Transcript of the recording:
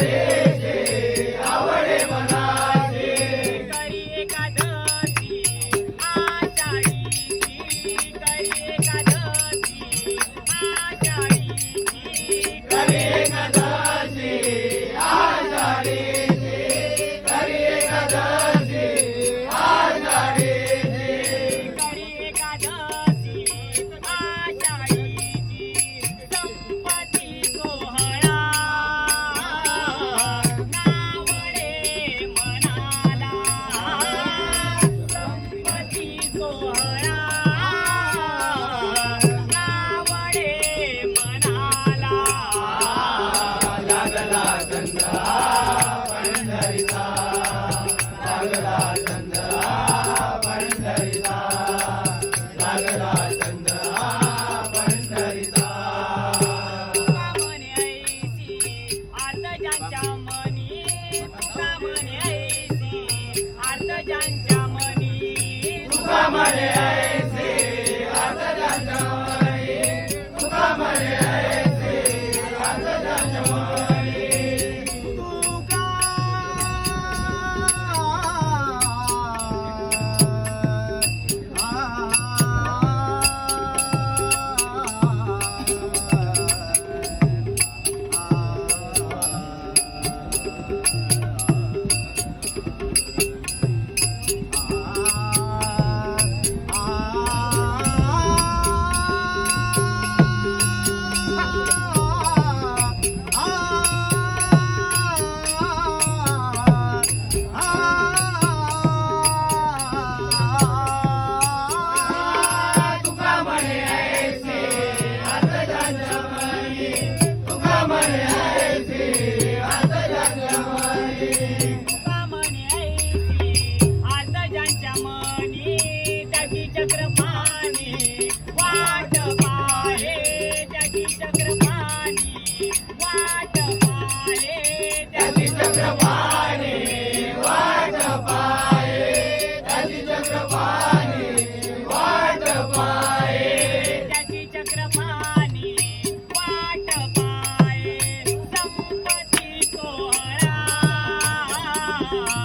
हरे Africa. पा चक्रवा चक्रवाजी चक्रवाणी पाट माय सपत्ती कर